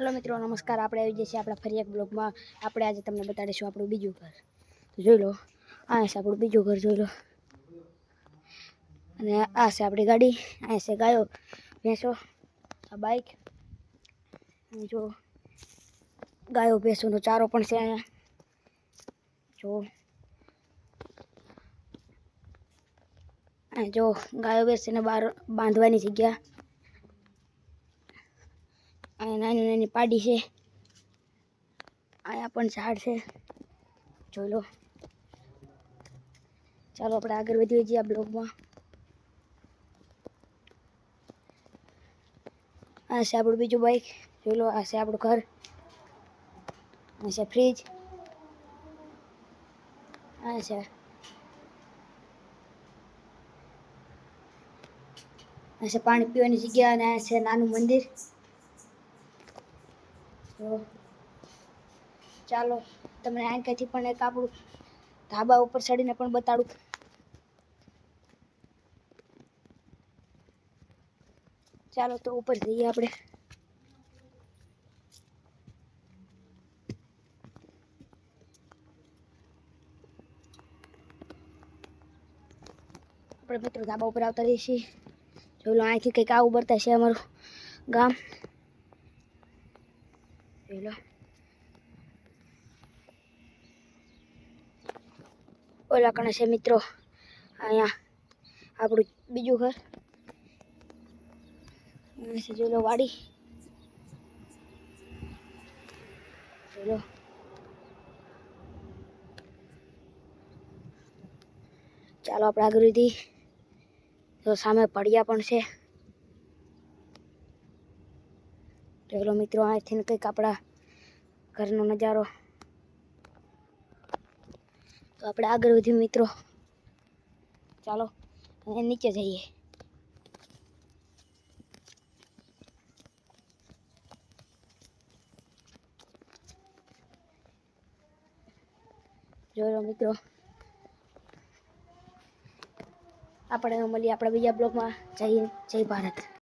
Hello મિત્રો, નમસ્કાર. આપણે આવી જઈએ છીએ આપણા ફરી એક બ્લોગમાં આપણે આજે તમને બતાડીશું આપણું બીજું ઘર. તો જોઈ લો, આ છે આપણું બીજું ઘર, જોઈ લો. અને આ છે આપણી ગાડી, આ છે ગાયો. ભેંસો, આ બાઈક અને જો, ગાયો ભેંસોનો ચારો પણ છે અહીંયા. જો. આ જો, ગાયો ભેંસને બહાર બાંધવાની જગ્યા. અહીંયા નાની નાની પાડી છે. અહીંયા પણ ઝાડ છે. જોઈ લો. ચાલો આપણે આગળ વધીએ છીએ આ બ્લોગમાં. આ છે આપણું બીજું બાઈક જોઈ લો, આ છે આપણું ઘર. આ છે ફ્રીજ આ છે. આ છે પાણી પીવાની જગ્યા અને આ છે નાનું મંદિર. ચાલો, તમને આંખેથી પણ એક આપણું ધાબા ઉપર ચડીને પણ બતાડું. ચાલો, તો ઉપર જઈએ આપણે. આપણે મિત્રો ધાબા ઉપર આવતા રહીએ છીએ. જોઈ લો અહીંથી કંઈક આવું બરતા છે અમારું ગામ. જોઈ લો ઓલા કણે છે મિત્રો અહીંયા આપણું બીજું ઘર છે જોલો વાડી જોઈ લો ચાલો આપણે આગળ તો સામે પડિયા પણ છે જોઈ લો મિત્રો અહીંથી કંઈક આપણા ઘરનો નજારો. તો આપણે આગળ વધીએ મિત્રો. ચાલો નીચે જઈએ. જોયો મિત્રો. આપણે મળીએ આપણા બીજા બ્લોગમાં. જય જય ભારત.